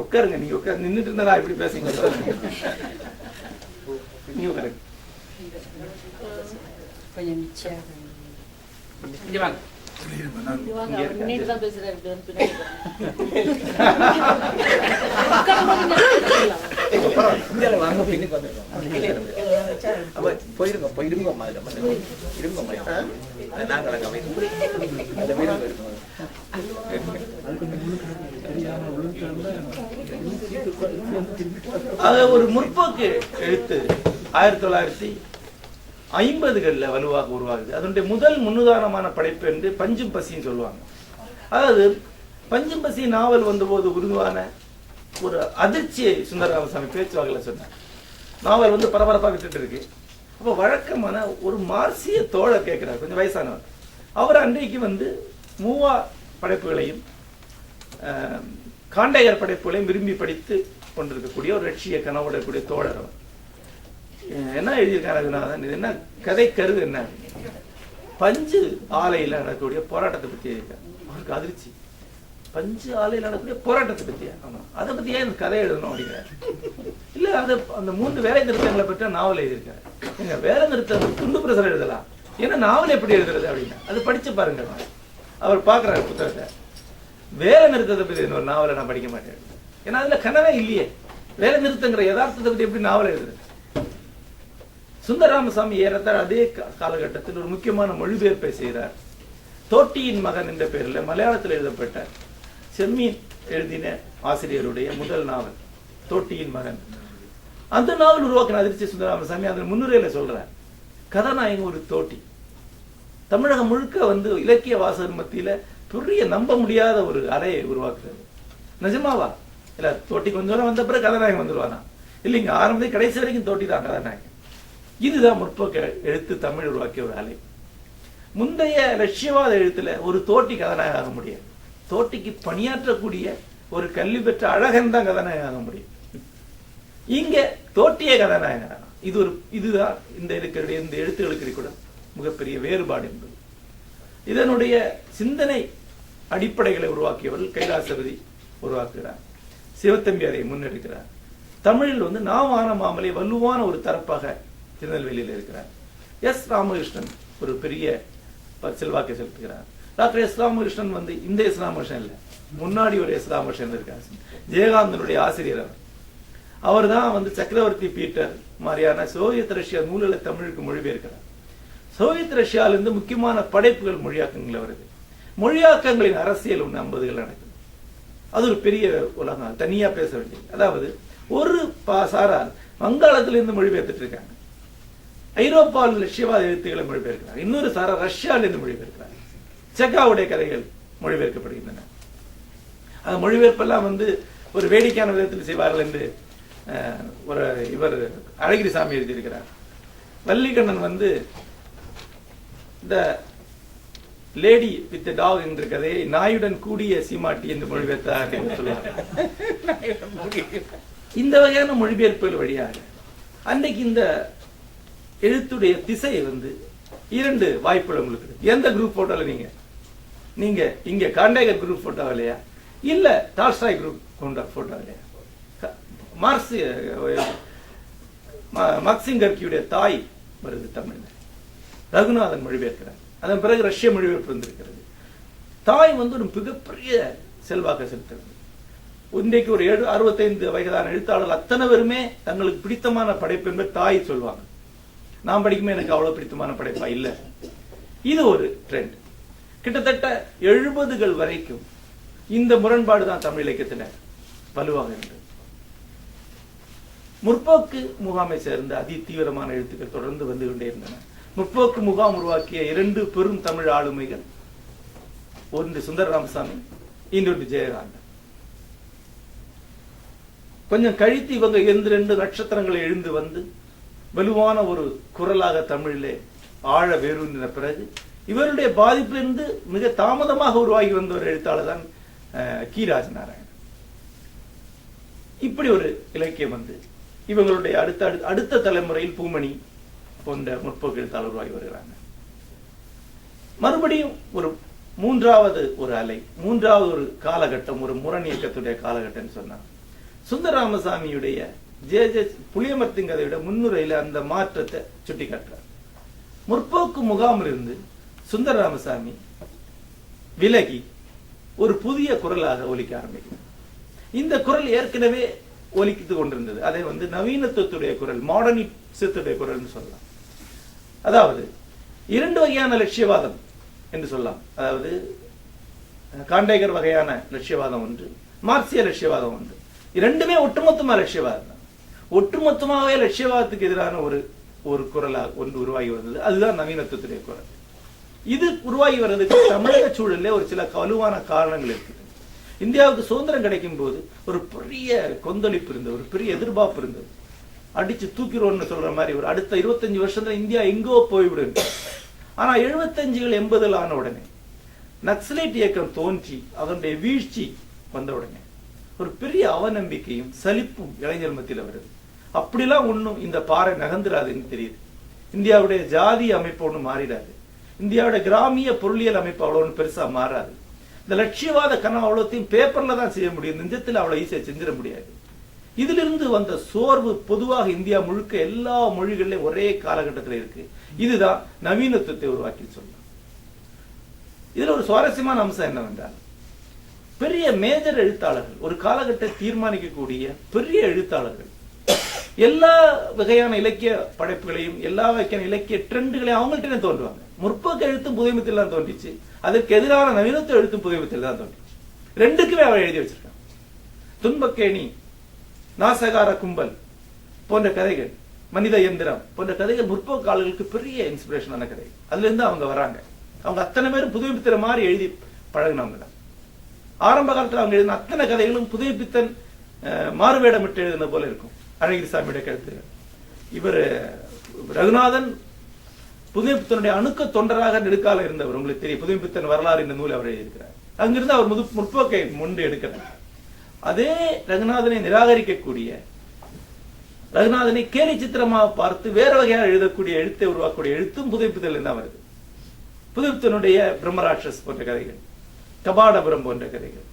உட்காருங்க நீங்க உட்காரு நின்றுட்டு இருந்தா இப்படி பேசுங்க நீங்க உட்காருங்க கொஞ்சம் போயிருங்க போயிருங்க இருங்க நாங்கள் அங்கே அந்த வீடு இருக்கோம் அது ஒரு முற்போக்கு எழுத்து ஆயிரத்தி தொள்ளாயிரத்தி ஐம்பதுகளில் வலுவாக உருவாகுது. அதனுடைய முதல் முன்னுதாரணமான படைப்பு என்று பஞ்சும் பசின்னு சொல்லுவாங்க. அதாவது பஞ்சும் பசி நாவல் வந்தபோது உருவான ஒரு அதிர்ச்சியை சுந்தரராமசாமி பேச்சுவாக்கில் சொன்னார். நாவல் வந்து பரபரப்பாக விட்டுட்டு இருக்கு. அப்போ வழக்கமான ஒரு மார்சிய தோழர் கேட்குறாரு கொஞ்சம் வயசானவர். அவர் அன்றைக்கு வந்து மூவா படைப்புகளையும் காண்டையர் படைப்புகளையும் விரும்பி படித்து கொண்டிருக்கக்கூடிய ஒரு லட்சிய கனவுடக்கூடிய தோழர் அவர் என்ன எழுதியிருக்காரு ரகுநாதன்? இது என்ன கதை கருது என்ன? பஞ்சு ஆலையில் நடக்கக்கூடிய போராட்டத்தை பத்தி எழுதியிருக்காரு அவருக்கு அதிர்ச்சி. பஞ்சு ஆலையில் நடக்கக்கூடிய போராட்டத்தை பற்றியா ஆமா. அதை பத்தி ஏன் இந்த கதை எழுதணும் அப்படிங்கிறாரு. இல்ல அது அந்த மூன்று வேலை நிறுத்தங்களை பற்றி நாவல் எழுதியிருக்காரு. எங்க வேலை நிறுத்தம் துண்டு பிரசரம் எழுதலாம். ஏன்னா நாவல் எப்படி எழுதுறது அப்படின்னா அது படிச்சு பாருங்க. அவர் பார்க்குறாரு புத்தகத்தை. வேலை நிறுத்தத்தை பத்தி ஒரு நாவலை நான் படிக்க மாட்டேன். ஏன்னா அதுல கனவே இல்லையே. வேலை நிறுத்தங்கிற யதார்த்தத்தை பற்றி எப்படி நாவல் எழுதுறது? சுந்தரராமசாமி ஏறத்தாழ அதே காலகட்டத்தில் ஒரு முக்கியமான மொழிபெயர்ப்பை செய்கிறார் தோட்டியின் மகன் என்ற பெயரில் மலையாளத்தில் எழுதப்பட்ட செம்மீன் எழுதின ஆசிரியருடைய முதல் நாவல் தோட்டியின் மகன். அந்த நாவல் உருவாக்கின அதிர்ச்சி சுந்தரராமசாமி அதன் முன்னுரையில சொல்கிறார் கதாநாயகன் ஒரு தோட்டி. தமிழகம் முழுக்க வந்து இலக்கிய வாசகர் மத்தியில பெரிய நம்ப முடியாத ஒரு அறையை உருவாக்குறது நிஜமாவா? இல்ல தோட்டி கொஞ்ச நேரம் வந்த பிறகு கதாநாயகன் வந்துருவானா? இல்லைங்க ஆரம்பத்தை கடைசி வரைக்கும் தோட்டி தான் கதாநாயகன். இதுதான் முற்போக்க எழுத்து தமிழ் உருவாக்கிய ஒரு அலை முந்தைய லட்சியவாத எழுத்துல ஒரு தோட்டி கதாநாயகம் ஆக முடியாது. தோட்டிக்கு பணியாற்றக்கூடிய ஒரு கல்வி பெற்ற அழகன் தான் கதாநாயகம் ஆக முடியும். இங்க தோட்டிய கதாநாயகன் இது ஒரு இதுதான் இந்த இருக்கிற இந்த எழுத்துக்களுக்கு கூட மிகப்பெரிய வேறுபாடு என்பது. இதனுடைய சிந்தனை அடிப்படைகளை உருவாக்கியவர்கள் கைலாசபதி உருவாக்குகிறார். சிவத்தம்பி அதை முன்னெடுக்கிறார். தமிழில் வந்து நாவான மாமலை வலுவான ஒரு தரப்பாக திருநெல்வேலியில் இருக்கிறார். எஸ் ராமகிருஷ்ணன் ஒரு பெரிய ப- செல்வாக்கை செலுத்துகிறார். டாக்டர் எஸ் ராமகிருஷ்ணன் வந்து இந்த எஸ் ராமகிருஷ்ணன் இல்லை. முன்னாடி ஒரு எஸ் ராமகிருஷ்ணன் இருக்கார். ஜெயகாந்தனுடைய ஆசிரியர் அவர். அவர் தான் வந்து சக்கரவர்த்தி பீட்டர் மாதிரியான சோவியத் ரஷ்யா நூல்களை தமிழுக்கு மொழிபெயர்க்கிறார். சோவியத் ரஷ்யாவிலிருந்து முக்கியமான படைப்புகள் மொழியாக்கங்கள் வருது மொழியாக்கங்களின் அரசியல் ஒன்று ஐம்பதுகள் நடக்குது. அது ஒரு பெரிய உலகம் தனியா பேச வேண்டியது. அதாவது ஒரு பா- சாரார் வங்காளத்திலிருந்து மொழிபெயர்த்துட்டு இருக்காங்க. ஐரோப்பாவில் லட்சியவாத எழுத்துக்களை மொழிபெயர்க்கிறாங்க. இன்னொரு சாரார் ரஷ்யாவிலிருந்து மொழிபெயர்க்கிறாங்க. செக்காவுடைய கதைகள் மொழிபெயர்க்கப்படுகின்றன. அந்த மொழிபெயர்ப்பெல்லாம் வந்து ஒரு வேடிக்கையான விதத்தில் செய்வார்கள் என்று அஹ், ஒரு இவர் அழகிரி சாமி எழுதியிருக்கிறார். வள்ளிகண்ணன் வந்து இந்த லேடி வித் டாக் என்ற கதை நாயுடன் கூடிய சீமாட்டி என்று மொழிபெயர்த்தார் என்று சொல்லுவாங்க இந்த வகையான மொழிபெயர்ப்புகள் வழியாக அன்னைக்கு இந்த எழுத்துடைய திசை வந்து இரண்டு வாய்ப்புகள் உங்களுக்கு எந்த குரூப் போட்டோல நீங்க? நீங்க இங்க காண்டேகர் குரூப் போட்டோ இல்லையா? இல்ல டால்ஸ்டாய் குரூப் கொண்ட போட்டோ இல்லையா? க- மார்க்ஸ் தாய் வருது தமிழ்ல. ரகுநாதன் மொழிபெயர்க்கிறார். அதன் பிறகு ரஷ்ய மொழிபெயர்ப்பு வந்திருக்கிறது. தாய் வந்து ஒரு மிகப்பெரிய செல்வாக்க செலுத்துறது இன்றைக்கு ஒரு ஏழு அறுபத்தைந்து வயதான எழுத்தாளர்கள் அத்தனை பேருமே தங்களுக்கு பிடித்தமான படைப்பு என்பது தாய் சொல்லுவாங்க நான் படிக்குமே எனக்கு அவ்வளவு பிடித்தமான படைப்பா இல்லை. இது ஒரு ட்ரெண்ட் கிட்டத்தட்ட எழுபதுகள் வரைக்கும் இந்த முரண்பாடு தான் தமிழ் இலக்கியத்தில் வலுவாக இருந்தது முற்போக்கு முகாமை சேர்ந்த அதி தீவிரமான எழுத்துக்கள் தொடர்ந்து வந்து கொண்டே இருந்தன. முற்போக்கு முகாம் உருவாக்கிய இரண்டு பெரும் தமிழ் ஆளுமைகள். ஒன்று சுந்தர ராமசாமி இன்னொன்று ஜெயகாந்தன். கொஞ்சம் கழித்து இவங்க இருந்து ரெண்டு நட்சத்திரங்களை எழுந்து வந்து வலுவான ஒரு குரலாக தமிழிலே ஆழ வேரூன்றின பிறகு இவருடைய பாதிப்பிலிருந்து மிக தாமதமாக உருவாகி வந்த ஒரு எழுத்தாளர் தான் அஹ், ராஜநாராயணன். இப்படி ஒரு இலக்கியம் வந்து இவங்களுடைய அடுத்த அடுத்த- அடுத்த தலைமுறையில் பூமணி போன்ற முற்போக்கில் தளர்வாகி வருகிறாங்க. மறுபடியும் ஒரு மூன்றாவது ஒரு அலை மூன்றாவது ஒரு காலகட்டம் ஒரு முரண் இயக்கத்துடைய காலகட்டம்னு சொன்னாங்க. சுந்தரராமசாமியுடைய ஜே ஜே புளியமர்த்தின் கதையோட முன்னுரையில அந்த மாற்றத்தை சுட்டி காட்டுறார் முற்போக்கு முகாமில் இருந்து சுந்தரராமசாமி விலகி ஒரு புதிய குரலாக ஒலிக்க ஆரம்பிக்கிறார். இந்த குரல் ஏற்கனவே ஒலிக்கிட்டு கொண்டிருந்தது. அதை வந்து நவீனத்துவத்துடைய குரல் மாடர்னிசத்துடைய குரல்னு சொல்லலாம். அதாவது இரண்டு வகையான லட்சியவாதம் என்று சொல்லலாம். அதாவது காண்டேகர் வகையான லட்சியவாதம் ஒன்று மார்க்சிய லட்சியவாதம் ஒன்று. இரண்டுமே ஒட்டுமொத்தமாக லட்சியவாதம் தான். ஒட்டுமொத்தமாகவே லட்சியவாதத்துக்கு எதிரான ஒரு ஒரு குரலாக ஒன்று உருவாகி வந்தது அதுதான் நவீனத்துவத்துடைய குரல். இது உருவாகி வர்றதுக்கு தமிழக சூழல்ல ஒரு சில வலுவான காரணங்கள் இருக்குது இந்தியாவுக்கு சுதந்திரம் கிடைக்கும் போது ஒரு பெரிய கொந்தளிப்பு இருந்தது ஒரு பெரிய எதிர்பார்ப்பு இருந்தது. அடிச்சு தூக்கிடுவோம்னு சொல்ற மாதிரி ஒரு அடுத்த இருபத்தஞ்சு வருஷத்துல இந்தியா எங்கோ போய்விடும். ஆனா எழுபத்தஞ்சுகள் எண்பதுல ஆன உடனே நக்சலைட் இயக்கம் தோன்றி அதனுடைய வீழ்ச்சி வந்த உடனே ஒரு பெரிய அவநம்பிக்கையும் சலிப்பும் இளைஞர் மத்தியில வருது. அப்படிலாம் ஒண்ணும் இந்த பாறை நகர்ந்துடாதுன்னு தெரியுது. இந்தியாவுடைய ஜாதி அமைப்பு ஒன்றும் மாறிடாது. இந்தியாவுடைய கிராமிய பொருளியல் அமைப்பு அவ்வளவு ஒன்றும் பெருசா மாறாது. இந்த லட்சியவாத கனவு அவ்வளோத்தையும் பேப்பர்ல தான் செய்ய முடியும். நெஞ்சத்தில் அவ்வளவு ஈஸியாக செஞ்சிட முடியாது. இதிலிருந்து வந்த சோர்வு பொதுவாக இந்தியா முழுக்க எல்லா மொழிகளிலும் ஒரே காலகட்டத்தில் இருக்கு. இதுதான் நவீனத்துவத்தை உருவாக்கி சொல்லலாம் இதுல ஒரு சுவாரஸ்யமான அம்சம் என்னவென்றால் பெரிய மேஜர் எழுத்தாளர்கள் ஒரு காலகட்டத்தை தீர்மானிக்கக்கூடிய பெரிய எழுத்தாளர்கள் எல்லா வகையான இலக்கிய படைப்புகளையும் எல்லா வகையான இலக்கிய ட்ரெண்டுகளையும் அவங்கள்ட்ட தோன்றுவாங்க. முற்போக்கு எழுத்தும் புதுமைத்தில் தான் தோன்றிச்சு. அதற்கு எதிரான நவீனத்துவ எழுத்தும் புதுமைத்தில் தான் தோன்றிச்சு. ரெண்டுக்குமே அவர் எழுதி வச்சிருக்காங்க. துன்பக்கேணி நாசகார கும்பல் போன்ற கதைகள் மனித இயந்திரம் போன்ற கதைகள் முற்போக்காளர்களுக்கு பெரிய இன்ஸ்பிரேஷனான கதை. அதுலேருந்து அவங்க வராங்க. அவங்க அத்தனை பேரும் புதுமைப்பித்தர மாதிரி எழுதி பழகினவங்க தான். ஆரம்ப காலத்துல அவங்க எழுதின அத்தனை கதைகளும் புதுமைப்பித்தன் அஹ், மாறுவேடமிட்டு எழுதின போல இருக்கும். அழகிரிசாமியுடைய கருத்துகள் இவர் ரகுநாதன் புதுமைப்பித்தனுடைய அணுக்க தொண்டராக நெடுக்கால இருந்தவர். உங்களுக்கு தெரியும் புதுமைப்பித்தன் வரலாறு இந்த நூல் அவர் எழுதியிருக்கிறார். அங்கிருந்து அவர் முது முற்போக்கை முண்டு எடுக்கிறார். அதே ரகுநாதனை நிராகரிக்கக்கூடிய ரகுநாதனை கேலி சித்திரமாக பார்த்து வேற வகையாக எழுதக்கூடிய எழுத்தை உருவாக்கக்கூடிய எழுத்தும் புதைப்புதல் தான் வருது. புதுப்பித்தனுடைய பிரம்மராட்சஸ் போன்ற கதைகள் கபாடபுரம் போன்ற கதைகள்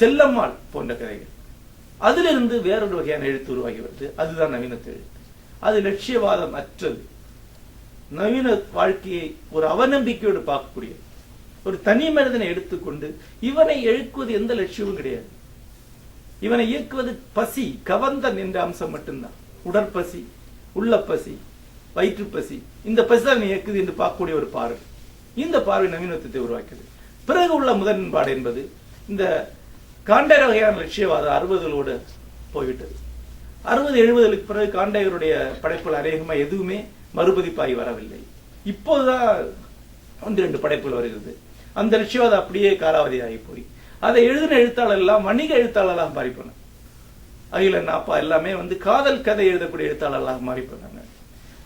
செல்லம்மாள் போன்ற கதைகள். அதிலிருந்து வேறொரு வகையான எழுத்து உருவாகி வருது. அதுதான் நவீனத்து எழுத்து. அது லட்சியவாதம் அற்றது. நவீன வாழ்க்கையை ஒரு அவநம்பிக்கையோடு பார்க்கக்கூடிய ஒரு தனி மனிதனை எடுத்துக்கொண்டு இவனை எழுக்குவது எந்த லட்சியமும் கிடையாது. இவனை இயக்குவது பசி கவந்தன் என்ற அம்சம் மட்டும்தான். உடற்பசி உள்ள வயிற்றுப்பசி இந்த பசி தான் இயக்குது என்று பார்க்கக்கூடிய ஒரு பார்வை. இந்த பார்வை நவீனத்துவத்தை உருவாக்கியது. பிறகு உள்ள முதன்பாடு என்பது இந்த காண்டேர வகையான லட்சியவாதம் அறுபதுகளோடு போய்விட்டது. அறுபது எழுபதுகளுக்கு பிறகு காண்டேகருடைய படைப்புகள் அநேகமா எதுவுமே மறுபதிப்பாகி வரவில்லை. இப்போதுதான் ஒன்று ரெண்டு படைப்புகள் வருகிறது. அந்த லட்சியவாதம் அப்படியே காலாவதியாகி போய் அதை எழுதின எழுத்தாளர் எல்லாம் வணிக எழுத்தாளராக மாறி போனாங்க. அகில நாப்பா எல்லாமே வந்து காதல் கதை எழுதக்கூடிய எழுத்தாளர்களாக மாறி போனாங்க.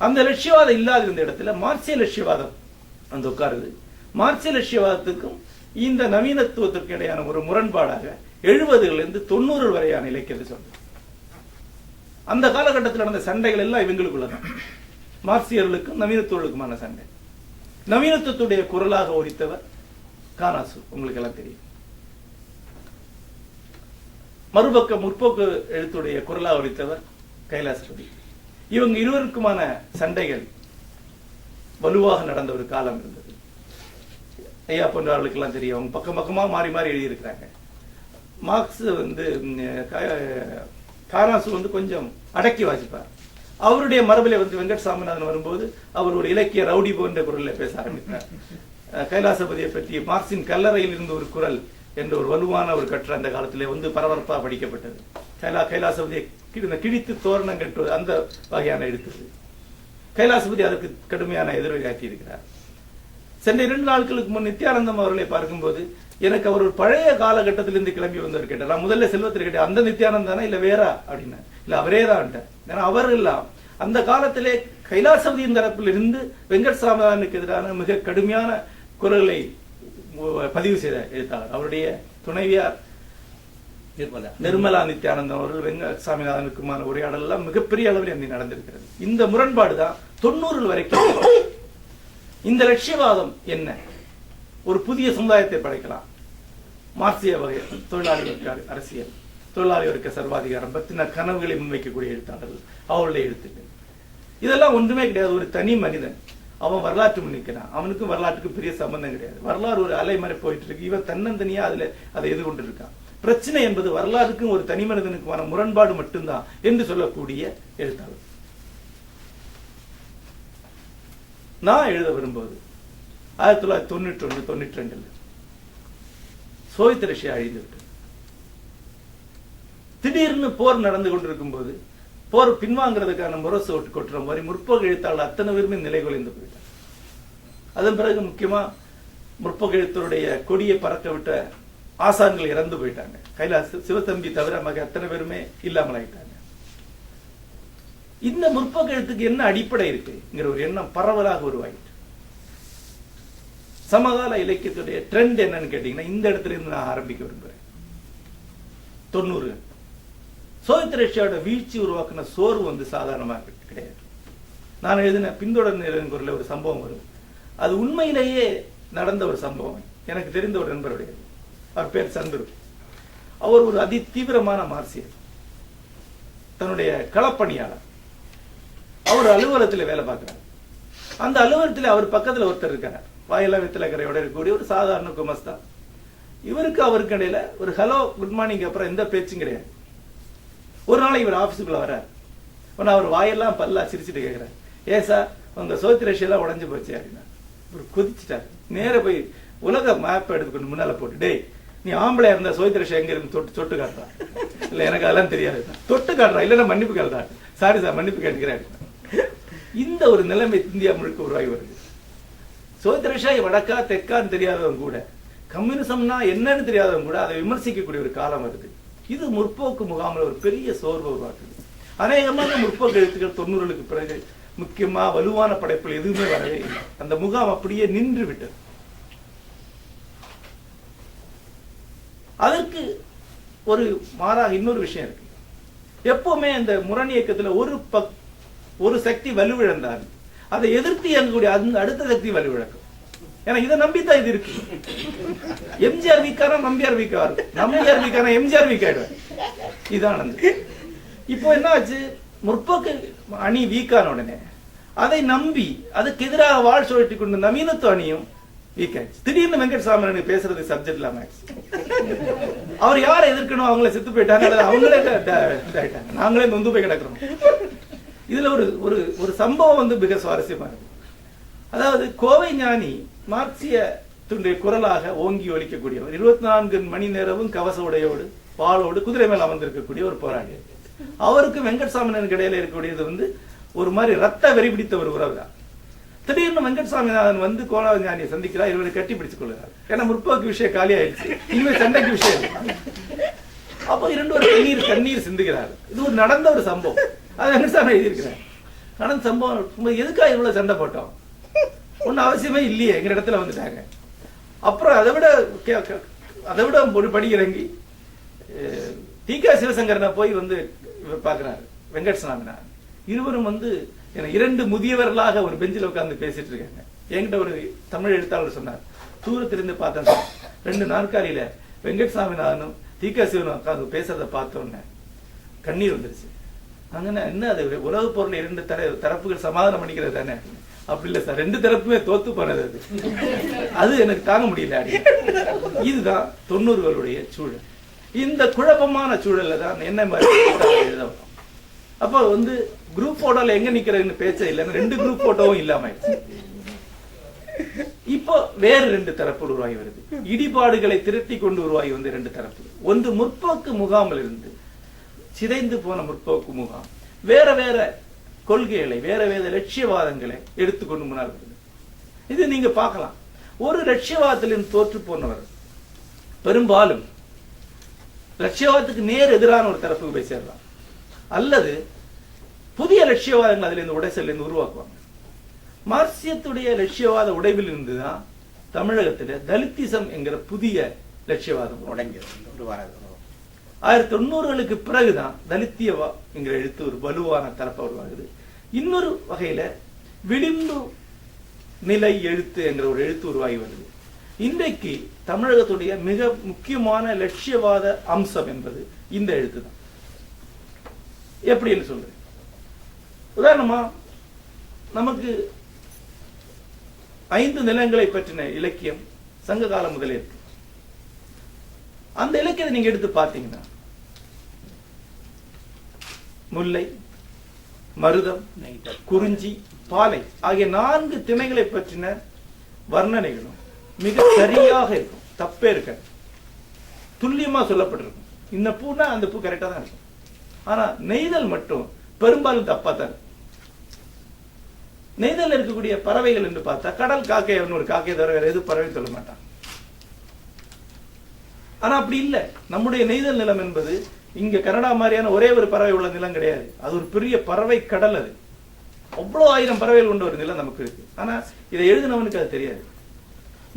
அந்த லட்சியவாதம் இல்லாத இருந்த இடத்துல மார்க்சிய லட்சியவாதம் வந்து உட்காருது. மார்க்சிய லட்சியவாதத்துக்கும் இந்த நவீனத்துவத்திற்கு இடையான ஒரு முரண்பாடாக எழுபதுல இருந்து தொண்ணூறு வரையான இலக்கியத்தை சொல்றது அந்த காலகட்டத்தில் நடந்த சண்டைகள் எல்லாம் இவங்களுக்குள்ளதான். மார்க்சியர்களுக்கும் நவீனத்துவர்களுக்குமான சண்டை. நவீனத்துவத்துடைய குரலாக ஒலித்தவர் கானாசு. உங்களுக்கு எல்லாம் தெரியும். மறுபக்க முற்போக்கு எழுத்துடைய குரலாக ஒலித்தவர் கைலாசபதி இவங்க இருவருக்குமான சண்டைகள் வலுவாக நடந்த ஒரு காலம் இருந்தது. ஐயா போன்றவர்களுக்கெல்லாம் தெரியும். அவங்க பக்கம் பக்கமா மாறி மாறி எழுதியிருக்கிறாங்க. மார்க்ஸ் வந்து காராசு வந்து கொஞ்சம் அடக்கி வாசிப்பார். அவருடைய மரபில் வந்து வெங்கட் சாமிநாதன் வரும்போது அவர் ஒரு இலக்கிய ரவுடி போன்ற குரலில் பேச ஆரம்பித்தார் கைலாசபதியை பற்றி மார்க்சின் கல்லறையில் இருந்து ஒரு குரல் என்ற ஒரு வலுவான ஒரு கட்டுரை அந்த காலத்திலே வந்து பரபரப்பாக படிக்கப்பட்டது. கைலா கைலாசபதியை கிழி- கிழித்து தோரணம் கட்டுவது அந்த வகையான எடுத்தது கைலாசபதி அதற்கு கடுமையான எதிர்விகாட்டி இருக்கிறார் சென்ற இரண்டு நாட்களுக்கு முன் நித்யானந்தம் அவர்களை பார்க்கும்போது எனக்கு அவர் ஒரு பழைய காலகட்டத்திலிருந்து கிளம்பி வந்தவர் கேட்டார். நான் முதல்ல செல்வத்தில் கேட்டேன் அந்த நித்யானந்தானா இல்லை வேறா? அப்படின்னா இல்லை அவரே தான் ஏன்னா அவர் எல்லாம் அந்த காலத்திலே கைலாசபதியின் தரப்பில் இருந்து வெங்கட் சாமிநாதனுக்கு எதிரான மிக கடுமையான குரல்களை பதிவு செய்த எழுத்தாளர். அவருடைய துணைவியார் நிர்மலா. நிர்மலா நித்யானந்தம் அவர்கள் வெங்க சாமிநாதனுக்குமான உரையாடல் எல்லாம் மிகப்பெரிய அளவில் அங்கே நடந்திருக்கிறது. இந்த முரண்பாடு தான் தொண்ணூறு வரைக்கும் இந்த லட்சியவாதம் என்ன? ஒரு புதிய சமுதாயத்தை படைக்கலாம். மார்க்சிய வகை தொழிலாளி வர்க்க அரசியல். தொழிலாளி வர்க்க சர்வாதிகாரம். பற்றின கனவுகளை முன்வைக்கக்கூடிய எழுத்தாளர்கள். அவருடைய எழுத்துக்கள். இதெல்லாம் ஒன்றுமே கிடையாது. ஒரு தனி மனிதன். அவன் வரலாற்று முன்னிக்கிறான் அவனுக்கும் வரலாற்றுக்கு பெரிய சம்பந்தம் கிடையாது. வரலாறு ஒரு அலை மாதிரி போயிட்டு இருக்கு. இவன் தன்னந்தனியா அதுல அதை எதிர்கொண்டு இருக்கான் பிரச்சனை என்பது வரலாறுக்கும் ஒரு தனி மனிதனுக்குமான முரண்பாடு மட்டும்தான் என்று சொல்லக்கூடிய எழுத்தாளர். நான் எழுத விரும்புவது ஆயிரத்தி தொள்ளாயிரத்தி தொண்ணூற்றி ஒன்று தொண்ணூற்றி ரெண்டுல சோவியத் ரஷ்யா அழிந்து விட்டது. திடீர்னு போர் நடந்து கொண்டிருக்கும் போது போர் பின்வாங்கிறதுக்கான முரசு கொட்டுற மாதிரி முற்போக்கு எழுத்தாளர் அத்தனை பேருமே நிலை குலைந்து போயிட்டார் அதன் பிறகு முக்கியமா முற்போக்கு எழுத்தருடைய கொடியை பறக்க விட்ட ஆசான்கள் இறந்து போயிட்டாங்க. கைலாஸ் சிவத்தம்பி தவிர மக அத்தனை பேருமே இல்லாமல் ஆயிட்டாங்க. இந்த முற்போக்கு எழுத்துக்கு என்ன அடிப்படை இருக்குங்கிற ஒரு எண்ணம் பரவலாக உருவாகிட்டு. சமகால இலக்கியத்துடைய ட்ரெண்ட் என்னன்னு கேட்டீங்கன்னா இந்த இடத்துல இருந்து நான் ஆரம்பிக்க விரும்புறேன். தொண்ணூறு சோவியத் ரஷ்யாவோட வீழ்ச்சி உருவாக்குன சோர்வு வந்து சாதாரணமாக கிடையாது. நான் எழுதின பின்தொடர் குரல ஒரு சம்பவம் வரும் அது உண்மையிலேயே நடந்த ஒரு சம்பவம். எனக்கு தெரிந்த ஒரு நண்பருடைய அவர் பேர் சந்துரு. அவர் ஒரு அதி தீவிரமான மார்சியர். தன்னுடைய களப்பணியாளர். அவர் அலுவலகத்தில் வேலை பார்க்கிறார். அந்த அலுவலகத்தில் அவர் பக்கத்தில் ஒருத்தர் இருக்கார். வாயிலா வித்தலக்கரையோட இருக்கக்கூடிய ஒரு சாதாரண குமஸ்தா. இவருக்கு அவருக்கு இடையில ஒரு ஹலோ குட் மார்னிங் அப்புறம் எந்த பேச்சும் கிடையாது. ஒரு நாள் இவர் ஆஃபீஸுக்குள்ளே வர்றார் உடனே அவர் வாயெல்லாம் பல்லா சிரிச்சுட்டு கேட்கிறார் ஏ சார் உங்க சோத்து ரஷ்யெல்லாம் போச்சு அப்படின்னா இவர் கொதிச்சிட்டார். நேராக போய் உலக மேப் எடுத்துக்கொண்டு முன்னால போட்டு டேய் நீ ஆம்பளை இருந்தா சோத்து ரஷ்யா எங்க இருந்து தொட்டு தொட்டு காட்டுறா. இல்லை எனக்கு அதெல்லாம் தெரியாது. தொட்டு காட்டுறா இல்லைன்னா மன்னிப்பு கேட்டா சாரி சார் மன்னிப்பு கேட்டுக்கிறேன். இந்த ஒரு நிலைமை இந்தியா முழுக்க உருவாகி வருது. சோத்து வடக்கா தெற்கான்னு தெரியாதவங்க கூட கம்யூனிசம்னா என்னன்னு தெரியாதவங்க கூட அதை விமர்சிக்கக்கூடிய ஒரு காலம் வருது. இது முற்போக்கு முகாமில் ஒரு பெரிய சோர்வு உருவாக்குது. அநேகமாக முற்போக்கு எழுத்துக்கள் தொண்ணூறுகளுக்கு பிறகு முக்கியமா வலுவான படைப்புகள் எதுவுமே வரவே இல்லை. அந்த முகாம் அப்படியே நின்று விட்டது. அதற்கு ஒரு மாறாக இன்னொரு விஷயம் இருக்கு. எப்பவுமே இந்த முரண் இயக்கத்துல ஒரு பக் ஒரு சக்தி வலுவிழந்தார் அதை எதிர்த்து இயங்கக்கூடிய அந்த அடுத்த சக்தி வலுவிழக்கும். ஏன்னா இதை நம்பித்தான் இது இருக்கு. எம்ஜிஆர் வீக்கான நம்பியார் வீக்கா இருக்கும் நம்பியார் வீக்கான எம்ஜிஆர் வீக் ஆயிடுவேன். இதான் நடந்தது. இப்போ என்ன ஆச்சு? முற்போக்கு அணி வீக்கான உடனே அதை நம்பி அதுக்கு எதிராக வாழ் சுழட்டி கொண்டு நவீனத்துவ அணியும் வீக் திடீர்னு வெங்கட்சாமி எனக்கு பேசுறது சப்ஜெக்ட் இல்லாம ஆயிடுச்சு. அவர் யாரை எதிர்க்கணும்? அவங்கள செத்து போயிட்டாங்க அவங்களே நாங்களே நொந்து போய் கிடக்குறோம். இதுல ஒரு ஒரு ஒரு சம்பவம் வந்து மிக சுவாரஸ்யமா இருக்கு. அதாவது கோவை ஞானி மார்க்சியத்துடைய குரலாக ஓங்கி ஒழிக்கக்கூடியவர் இருபத்தி நான்கு மணி நேரமும் கவச உடையோடு பாலோடு குதிரை மேல் அமர்ந்திருக்கக்கூடிய ஒரு போராளி. அவருக்கு வெங்கட்சாமினருக்கு இடையில இருக்கக்கூடியது வந்து ஒரு மாதிரி ரத்த வெறி பிடித்த ஒரு உறவு தான் திடீர்னு வெங்கட்சாமிநாதன் வந்து கோலாவ ஞானியை சந்திக்கிறார் இவரை கட்டி பிடிச்சு கொள்கிறார். ஏன்னா முற்போக்கு விஷயம் காலி ஆயிடுச்சு இனிமே சண்டைக்கு விஷயம் அப்போ இரண்டு ஒரு கண்ணீர் கண்ணீர் சிந்துகிறார் இது ஒரு நடந்த ஒரு சம்பவம். அது வெங்கட்சாமி எழுதியிருக்கிறார். நடந்த சம்பவம் எதுக்காக இவ்வளவு சண்டை போட்டோம்? ஒன்றும் அவசியமே இல்லையே எங்க இடத்துல வந்துட்டாங்க அப்புறம் அதை விட அதை விட ஒரு படி இறங்கி அஹ், டி.கே. சிவசங்கரனை போய் வந்து இவர் பார்க்கிறாரு வெங்கட்சாமினார் இருவரும் வந்து என இரண்டு முதியவர்களாக ஒரு பெஞ்சில் உட்கார்ந்து பேசிட்டு இருக்காங்க என்கிட்ட ஒரு தமிழ் எழுத்தாளர் சொன்னார் தூரத்திலிருந்து பார்த்தேன் சார். ரெண்டு நாற்காலியில வெங்கட்சாமிநாதனும் டி.கே. சிவனும் உட்காந்து பேசுறதை பார்த்த உடனே கண்ணீர் வந்துருச்சு அங்கே என்ன அது உலக பொருள் இரண்டு தர தரப்புகள் சமாதானம் பண்ணிக்கிறது தானே அப்படி இல்லை சார். ரெண்டு தரப்புமே தோத்து போனது அது. அது எனக்கு தாங்க முடியல அடி. இதுதான் தொண்ணூறுகளுடைய சூழல். இந்த குழப்பமான சூழல்ல தான் என்ன மாதிரி எழுத அப்ப அப்போ வந்து குரூப் போட்டோல எங்க நிக்கிறதுன்னு பேச்சே இல்லைன்னு ரெண்டு குரூப் போட்டோவும் இல்லாம ஆயிடுச்சு. இப்போ வேறு ரெண்டு தரப்பு உருவாகி வருது. இடிபாடுகளை திரட்டி கொண்டு உருவாகி வந்து ரெண்டு தரப்பு ஒன்று முற்போக்கு முகாமில் இருந்து சிதைந்து போன முற்போக்கு முகாம். வேற வேற கொள்கைகளை வேற வேற லட்சியவாதங்களை எடுத்துக்கொண்டு வருது இது நீங்க பார்க்கலாம். ஒரு லட்சியவாதத்திலிருந்து தோற்று போனவர் பெரும்பாலும் லட்சியவாதத்துக்கு நேர் எதிரான ஒரு தரப்புக்கு போய் சேரலாம். அல்லது புதிய லட்சியவாதங்கள் அதுல இருந்து உடைசல் இருந்து உருவாக்குவாங்க. மார்க்சியத்துடைய லட்சியவாத உடைவில் இருந்துதான் தமிழகத்துல தலித்திசம் என்கிற புதிய லட்சியவாதம் உருவானது ஆயிரத்தி தொண்ணூறுகளுக்கு பிறகுதான் தலித்தியவா என்கிற எழுத்து ஒரு வலுவான தரப்பா உருவாகுது இன்னொரு வகையில விளிம்பு நிலை எழுத்து என்ற ஒரு எழுத்து உருவாகி வருது. இன்றைக்கு தமிழகத்துடைய மிக முக்கியமான லட்சியவாத அம்சம் என்பது இந்த எழுத்து தான் எப்படின்னு சொல்றேன். உதாரணமா நமக்கு ஐந்து நிலங்களை பற்றின இலக்கியம் சங்க காலம் முதலே இருக்கு. அந்த இலக்கியத்தை நீங்க எடுத்து பார்த்தீங்கன்னா முல்லை மருதம் குறிஞ்சி பாலை ஆகிய நான்கு திணைகளை பற்றின வர்ணனைகளும் மிக சரியாக இருக்கும். தப்பே இருக்க துல்லியமா சொல்லப்பட்டிருக்கும். இந்த பூனா அந்த பூ கரெக்டா தான் இருக்கும். ஆனா நெய்தல் மட்டும் பெரும்பாலும் தப்பா தான் இருக்கும். நெய்தல் இருக்கக்கூடிய பறவைகள் என்று பார்த்தா கடல் காக்கை ஒரு காக்கை தவிர வேற எது பறவை சொல்ல மாட்டான். ஆனா அப்படி இல்ல. நம்முடைய நெய்தல் நிலம் என்பது இங்க கனடா மாதிரியான ஒரே ஒரு பறவை உள்ள நிலம் கிடையாது. அது ஒரு பெரிய பறவை கடல் அது. அவ்வளவு ஆயிரம் பறவைகள் கொண்ட ஒரு நிலம் நமக்கு இருக்கு. ஆனா இதை எழுதினவனுக்கு அது தெரியாது.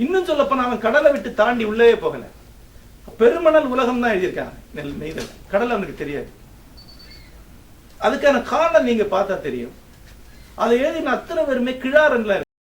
இன்னும் சொல்லப்போனா அவன் கடலை விட்டு தாண்டி உள்ளே போகல. பெருமணல் உலகம் தான் எழுதியிருக்கான். நெல் நெய்தல் கடல் அவனுக்கு தெரியாது. அதுக்கான காரணம் நீங்க பார்த்தா தெரியும். அதை எழுதின அத்தனை பேருமே கிழாரன்ல